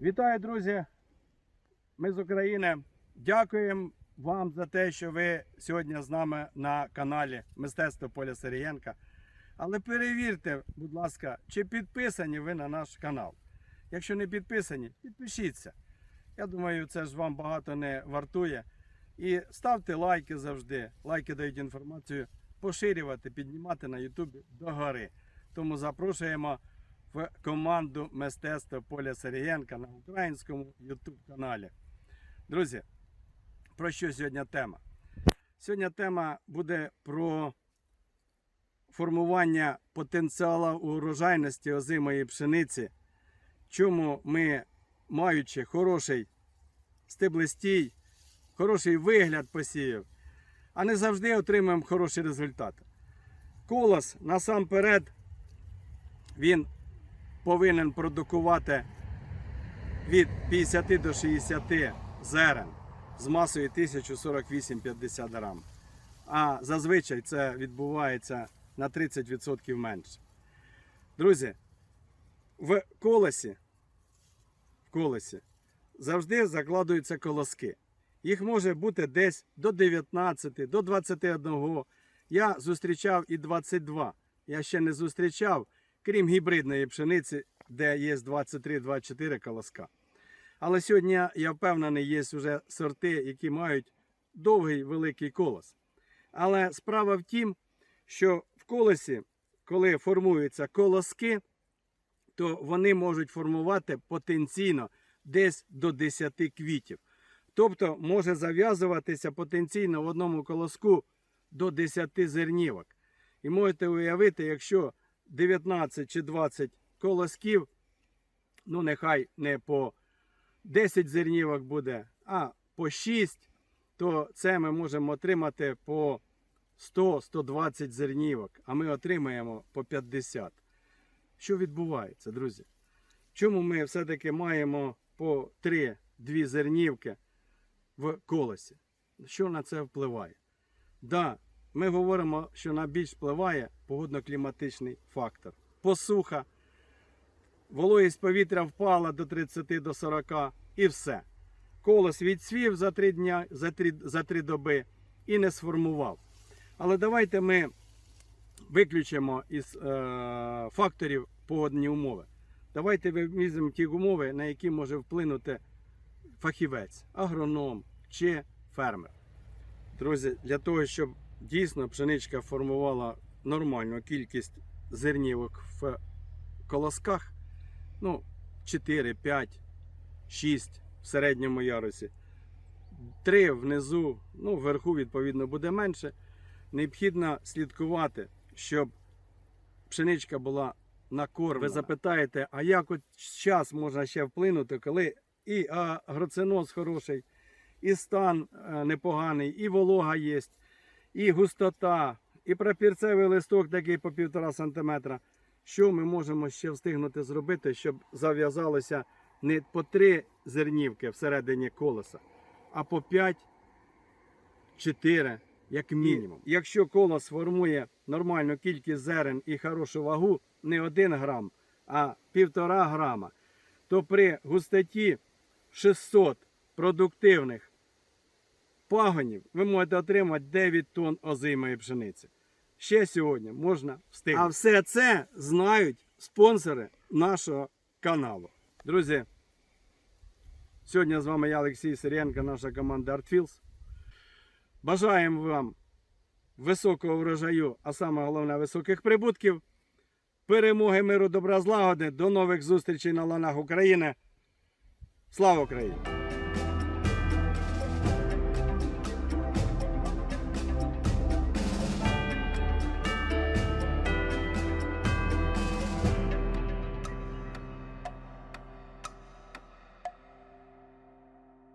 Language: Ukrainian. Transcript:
Вітаю, друзі! Ми з України. Дякуємо вам за те, що ви сьогодні з нами на каналі Мистецтво Поля Сирієнка. Але перевірте, будь ласка, чи підписані ви на наш канал. Якщо не підписані, підпишіться. Я думаю, це ж вам багато не вартує. І ставте лайки завжди. Лайки дають інформацію поширювати, піднімати на Ютубі догори. Тому запрошуємо команду мистецтва Поля Сергієнка на українському YouTube каналі. Друзі, про що сьогодні тема? Сьогодні тема буде про формування потенціалу урожайності озимої пшениці. Чому ми, маючи хороший стеблистій, хороший вигляд посівів, а не завжди отримуємо хороші результати. Колос насамперед він повинен продукувати від 50 до 60 зерен з масою 1048-50 грам. А зазвичай це відбувається на 30% менше. Друзі, в колесі, в колесі завжди закладуються колоски. Їх може бути десь до 19, до 21. Я зустрічав і 22. Я ще не зустрічав, крім гібридної пшениці, де є 23-24 колоска. Але сьогодні я впевнений, є вже сорти, які мають довгий великий колос. Але справа в тім, що в колосі, коли формуються колоски, то вони можуть формувати потенційно десь до 10 квітів. Тобто може зав'язуватися потенційно в одному колоску до 10 зернівок. І можете уявити, якщо 19 чи 20 колосків, ну нехай не по 10 зернівок буде, а по 6, то це ми можемо отримати по 100-120 зернівок, а ми отримаємо по 50. Що відбувається, друзі? Чому ми все-таки маємо по 3-2 зернівки в колосі? Що на це впливає? Да, ми говоримо, що на більш впливає погодно-кліматичний фактор. Посуха, вологість повітря впала до 30 до 40 і все. Колос відсвів за 3 дня, за 3, за 3 доби і не сформував. Але давайте ми виключимо із е, факторів погодні умови. Давайте візьмемо ті умови, на які може вплинути фахівець, агроном чи фермер. Друзі, для того, щоб дійсно пшеничка формувала нормальну кількість зернівок в колосках, ну, 4, 5, 6 в середньому ярусі, 3 внизу, ну, вверху, відповідно, буде менше. Необхідно слідкувати, щоб пшеничка була накормлена. Ви запитаєте, а як от час можна ще вплинути, коли і агроциноз хороший, і стан е, непоганий, і волога є, і густота, і прапірцевий листок такий по півтора сантиметра. Що ми можемо ще встигнути зробити, щоб зав'язалося не по три зернівки всередині колеса, а по 5 4 як мінімум. Якщо колос формує нормальну кількість зерен і хорошу вагу, не 1 грам, а 1,5 грама, то при густоті 600 продуктивних пагонів ви можете отримати 9 тонн озимої пшениці. Ще сьогодні можна встигнути. А все це знають спонсори нашого каналу. Друзі, сьогодні з вами я, Олексій Сиренко, наша команда ArtFields. Бажаємо вам високого врожаю, а саме головне високих прибутків. Перемоги, миру, добра, злагоди. До нових зустрічей на ланах України. Слава Україні!